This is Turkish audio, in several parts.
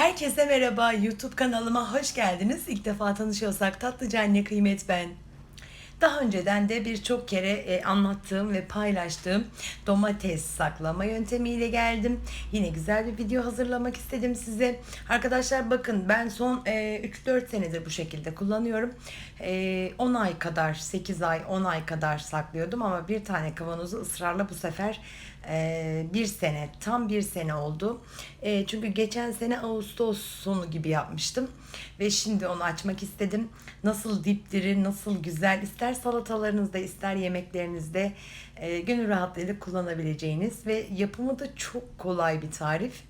Herkese merhaba, YouTube kanalıma hoş geldiniz. İlk defa tanışıyorsak tatlıca anne kıymet ben. Daha önceden de birçok kere e, anlattığım ve paylaştığım domates saklama yöntemiyle geldim. Yine güzel bir video hazırlamak istedim size. Arkadaşlar bakın ben son e, 3-4 senedir bu şekilde kullanıyorum. E, 10 ay kadar, 8 ay, 10 ay kadar saklıyordum ama bir tane kavanozu ısrarla bu sefer e, bir sene, tam bir sene oldu. E, çünkü geçen sene Ağustos sonu gibi yapmıştım. Ve şimdi onu açmak istedim. Nasıl dipdiri, nasıl güzel, ister salatalarınızda, ister yemeklerinizde e, gönül rahatlığıyla kullanabileceğiniz ve yapımı da çok kolay bir tarif.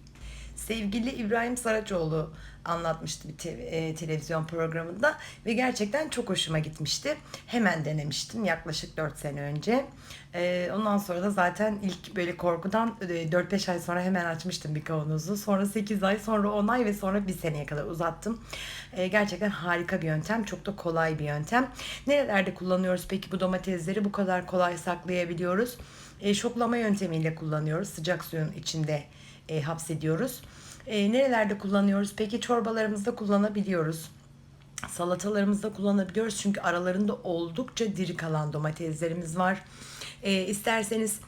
Sevgili İbrahim Saraçoğlu anlatmıştı bir te- e, televizyon programında ve gerçekten çok hoşuma gitmişti. Hemen denemiştim yaklaşık 4 sene önce. E, ondan sonra da zaten ilk böyle korkudan e, 4-5 ay sonra hemen açmıştım bir kavanozu. Sonra 8 ay, sonra 10 ay ve sonra bir seneye kadar uzattım. E, gerçekten harika bir yöntem, çok da kolay bir yöntem. Nerelerde kullanıyoruz peki bu domatesleri bu kadar kolay saklayabiliyoruz? E, şoklama yöntemiyle kullanıyoruz. Sıcak suyun içinde e, hapsediyoruz. E, nerelerde kullanıyoruz? Peki çorbalarımızda kullanabiliyoruz. Salatalarımızda kullanabiliyoruz çünkü aralarında oldukça diri kalan domateslerimiz var. E, isterseniz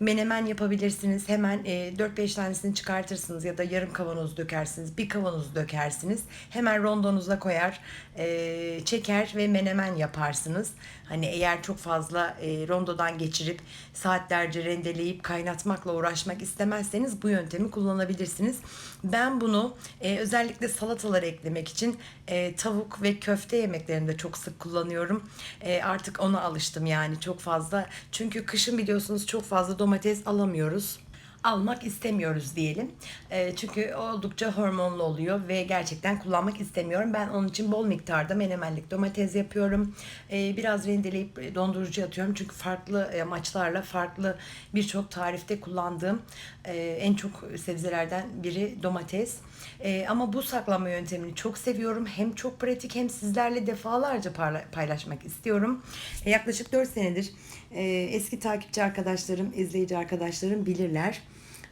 menemen yapabilirsiniz. Hemen e, 4-5 tanesini çıkartırsınız ya da yarım kavanoz dökersiniz. Bir kavanoz dökersiniz. Hemen rondonuza koyar, e, çeker ve menemen yaparsınız. Hani eğer çok fazla e, rondodan geçirip saatlerce rendeleyip kaynatmakla uğraşmak istemezseniz bu yöntemi kullanabilirsiniz. Ben bunu e, özellikle salatalara eklemek için e, tavuk ve köfte yemeklerinde çok sık kullanıyorum. E, artık ona alıştım yani çok fazla. Çünkü kışın biliyorsunuz çok fazla domates alamıyoruz almak istemiyoruz diyelim. E, çünkü oldukça hormonlu oluyor ve gerçekten kullanmak istemiyorum. Ben onun için bol miktarda menemenlik domates yapıyorum. E, biraz rendeleyip dondurucuya atıyorum. Çünkü farklı amaçlarla farklı birçok tarifte kullandığım e, en çok sebzelerden biri domates. E, ama bu saklama yöntemini çok seviyorum. Hem çok pratik hem sizlerle defalarca paylaşmak istiyorum. E, yaklaşık 4 senedir e, eski takipçi arkadaşlarım, izleyici arkadaşlarım bilirler.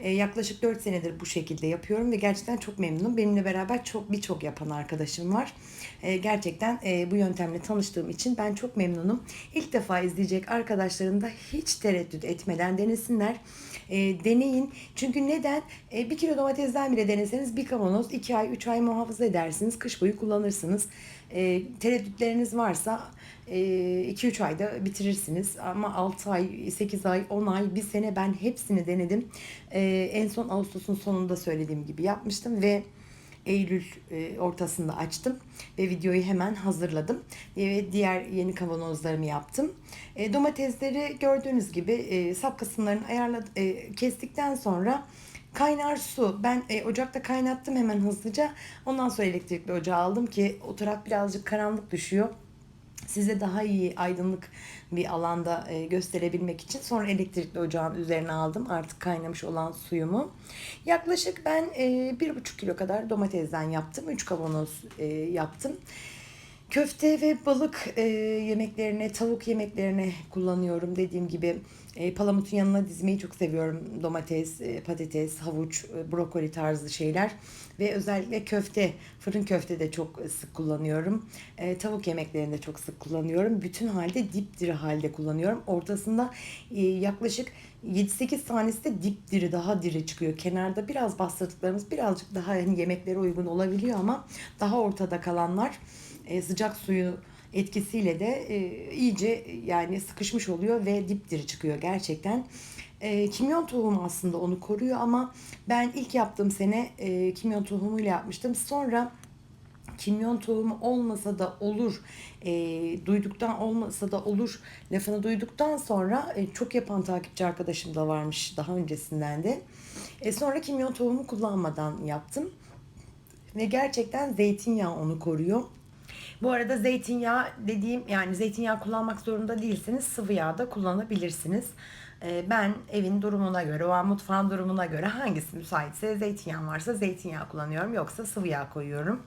E, yaklaşık 4 senedir bu şekilde yapıyorum ve gerçekten çok memnunum. Benimle beraber çok birçok yapan arkadaşım var. E, gerçekten e, bu yöntemle tanıştığım için ben çok memnunum. İlk defa izleyecek arkadaşlarım da hiç tereddüt etmeden denesinler. Deneyin. Çünkü neden? Bir kilo domatesden bile deneseniz bir kavanoz 2 ay 3 ay muhafaza edersiniz. Kış boyu kullanırsınız. Tereddütleriniz varsa 2-3 ayda bitirirsiniz ama 6 ay, 8 ay, 10 ay, bir sene ben hepsini denedim. Ee, en son Ağustos'un sonunda söylediğim gibi yapmıştım ve Eylül e, ortasında açtım ve videoyu hemen hazırladım ve diğer yeni kavanozlarımı yaptım. E, domatesleri gördüğünüz gibi e, sap kısımlarını ayarladım, e, kestikten sonra Kaynar su. Ben e, ocakta kaynattım hemen hızlıca. Ondan sonra elektrikli ocağa aldım ki o taraf birazcık karanlık düşüyor size daha iyi aydınlık bir alanda e, gösterebilmek için sonra elektrikli ocağın üzerine aldım artık kaynamış olan suyumu. Yaklaşık ben e, bir buçuk kilo kadar domatesden yaptım. Üç kavanoz e, yaptım. Köfte ve balık e, yemeklerine, tavuk yemeklerine kullanıyorum. Dediğim gibi e, palamutun yanına dizmeyi çok seviyorum. Domates, e, patates, havuç, e, brokoli tarzı şeyler. Ve özellikle köfte, fırın köfte de çok sık kullanıyorum. E, tavuk yemeklerinde çok sık kullanıyorum. Bütün halde dipdiri halde kullanıyorum. Ortasında e, yaklaşık 7-8 tanesi de dipdiri daha diri çıkıyor. Kenarda biraz bastırdıklarımız birazcık daha hani yemeklere uygun olabiliyor ama daha ortada kalanlar e, sıcak suyu etkisiyle de e, iyice yani sıkışmış oluyor ve dipdiri çıkıyor gerçekten. E, kimyon tohumu aslında onu koruyor ama ben ilk yaptığım sene e, kimyon tohumuyla yapmıştım. Sonra kimyon tohumu olmasa da olur e, duyduktan olmasa da olur lafını duyduktan sonra e, çok yapan takipçi arkadaşım da varmış daha öncesinden de. E, sonra kimyon tohumu kullanmadan yaptım. Ve gerçekten zeytinyağı onu koruyor. Bu arada zeytinyağı dediğim yani zeytinyağı kullanmak zorunda değilsiniz. Sıvı yağ da kullanabilirsiniz. Ee, Ben evin durumuna göre, o an mutfağın durumuna göre hangisi müsaitse zeytinyağı varsa zeytinyağı kullanıyorum. Yoksa sıvı yağ koyuyorum.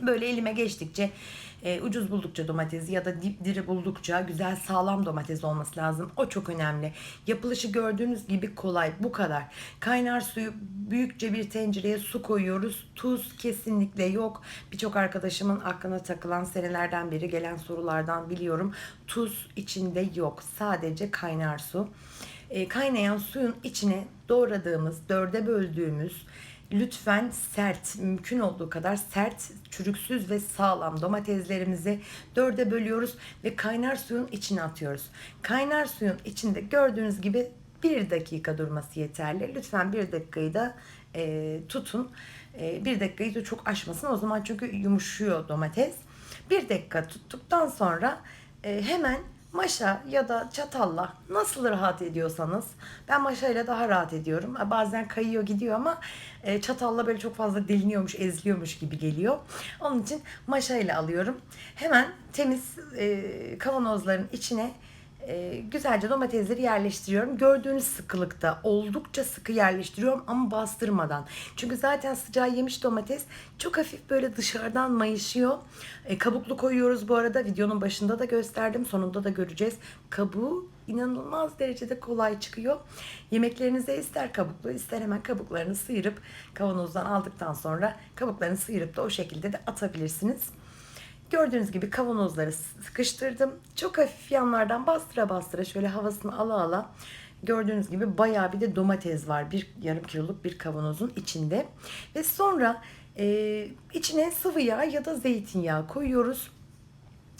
Böyle elime geçtikçe e, ucuz buldukça domates ya da dip diri buldukça güzel sağlam domates olması lazım. O çok önemli. Yapılışı gördüğünüz gibi kolay. Bu kadar. Kaynar suyu büyükçe bir tencereye su koyuyoruz. Tuz kesinlikle yok. Birçok arkadaşımın aklına takılan senelerden beri gelen sorulardan biliyorum. Tuz içinde yok. Sadece kaynar su. E, kaynayan suyun içine doğradığımız, dörde böldüğümüz lütfen sert, mümkün olduğu kadar sert, çürüksüz ve sağlam domateslerimizi dörde bölüyoruz ve kaynar suyun içine atıyoruz. Kaynar suyun içinde gördüğünüz gibi bir dakika durması yeterli. Lütfen bir dakikayı da e, tutun. E, bir dakikayı da çok aşmasın. O zaman çünkü yumuşuyor domates. Bir dakika tuttuktan sonra e, hemen maşa ya da çatalla nasıl rahat ediyorsanız ben maşayla daha rahat ediyorum. Bazen kayıyor gidiyor ama e, çatalla böyle çok fazla deliniyormuş, eziliyormuş gibi geliyor. Onun için maşayla alıyorum. Hemen temiz e, kavanozların içine e, güzelce domatesleri yerleştiriyorum. Gördüğünüz sıkılıkta oldukça sıkı yerleştiriyorum ama bastırmadan. Çünkü zaten sıcağı yemiş domates çok hafif böyle dışarıdan mayışıyor. E, kabuklu koyuyoruz bu arada. Videonun başında da gösterdim. Sonunda da göreceğiz. Kabuğu inanılmaz derecede kolay çıkıyor. Yemeklerinize ister kabuklu ister hemen kabuklarını sıyırıp kavanozdan aldıktan sonra kabuklarını sıyırıp da o şekilde de atabilirsiniz. Gördüğünüz gibi kavanozları sıkıştırdım. Çok hafif yanlardan bastıra bastıra şöyle havasını ala ala gördüğünüz gibi bayağı bir de domates var. Bir yarım kiloluk bir kavanozun içinde. Ve sonra e, içine sıvı yağ ya da zeytinyağı koyuyoruz.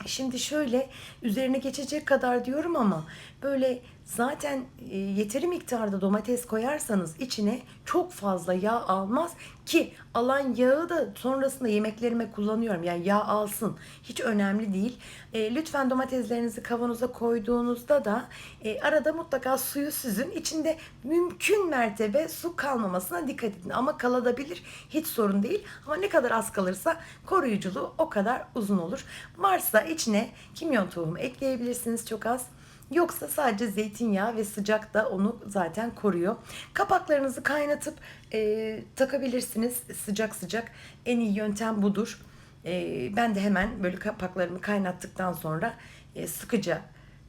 Şimdi şöyle üzerine geçecek kadar diyorum ama böyle zaten e, yeteri miktarda domates koyarsanız içine çok fazla yağ almaz ki alan yağı da sonrasında yemeklerime kullanıyorum. Yani yağ alsın. Hiç önemli değil. E, lütfen domateslerinizi kavanoza koyduğunuzda da e, arada mutlaka suyu süzün. İçinde mümkün mertebe su kalmamasına dikkat edin. Ama kalabilir. Hiç sorun değil. Ama ne kadar az kalırsa koruyuculuğu o kadar uzun olur. Varsa içine kimyon tohumu ekleyebilirsiniz çok az. Yoksa sadece zeytinyağı ve sıcak da onu zaten koruyor. Kapaklarınızı kaynatıp e, takabilirsiniz sıcak sıcak. En iyi yöntem budur. E, ben de hemen böyle kapaklarımı kaynattıktan sonra e, sıkıca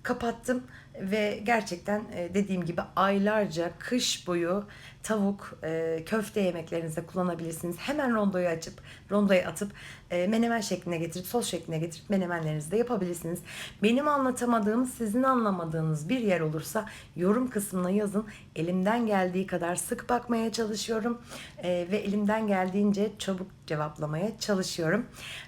kapattım ve gerçekten e, dediğim gibi aylarca kış boyu tavuk, e, köfte yemeklerinize kullanabilirsiniz. Hemen rondoyu açıp, rondoya atıp e, menemen şekline getirip, sos şekline getirip menemenlerinizi de yapabilirsiniz. Benim anlatamadığım, sizin anlamadığınız bir yer olursa yorum kısmına yazın. Elimden geldiği kadar sık bakmaya çalışıyorum ve elimden geldiğince çabuk cevaplamaya çalışıyorum.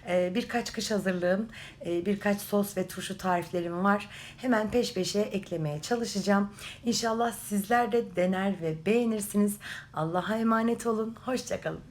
Birkaç kış hazırlığım, birkaç sos ve turşu tariflerim var. Hemen peş peşe eklemeye çalışacağım. İnşallah sizler de dener ve beğenirsiniz. Allah'a emanet olun. Hoşçakalın.